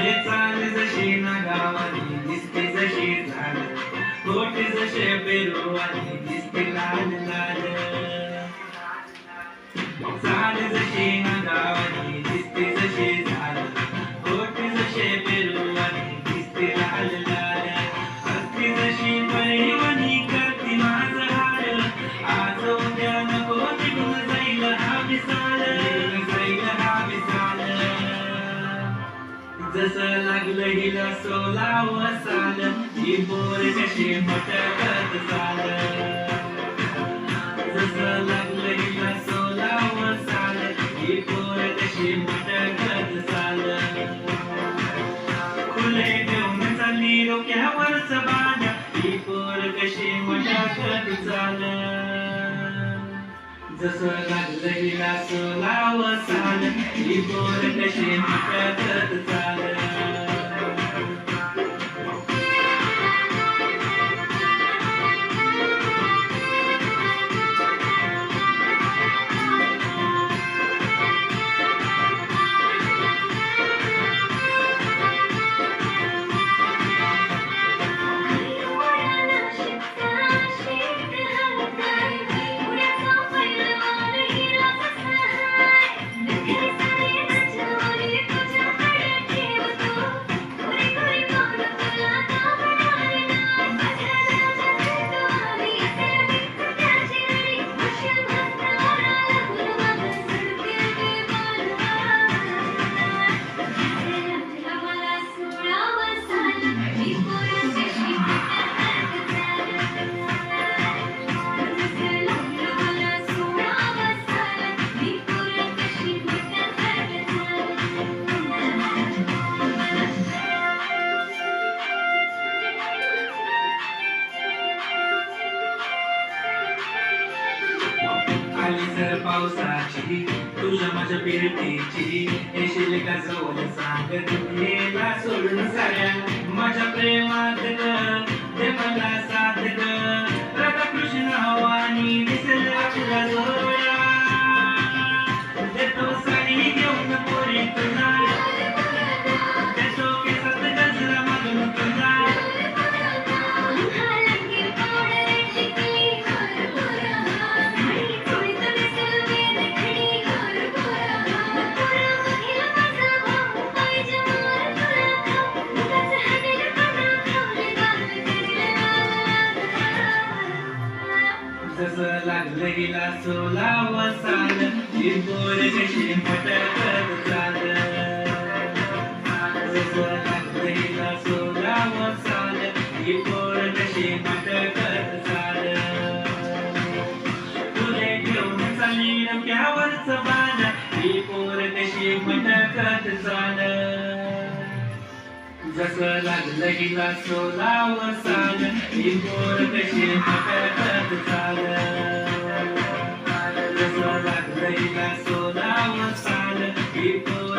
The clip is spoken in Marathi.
चाल जशी ना गावाली दिसते जशी झाड कोटे जसे पेरुवाली दिसते लाल. जसं लागलं हिला सोलाव साल ही पोर कशी मटकत साल. जसं लागलं हिला सोलाव साल ही पोर कशी मटकत साल. खुले घेऊन चालली डोक्यावर बाण ही पोर कशी मटकत चाल जसं लागलं हिला सोलाव साल ही पोर कशी मटकत चाल पावसाची तुझ्या माझ्या पिरतीची. येशील का जवळ सांग तुला सोडून साऱ्या माझ्या प्रेमात ते मला साथ जसं लागलं हिला सोलाव साल ही पोर कशी मटकत चाल जसं लागलं हिला सोलाव साल ही पोर कशी मटकत चाल तुले घेऊन चाली डोक्यावरच बाण ही पोर कशी मटकत चाल जसं लागलं हिला सोलाव साल ही पोर कशी मटकत चाल people.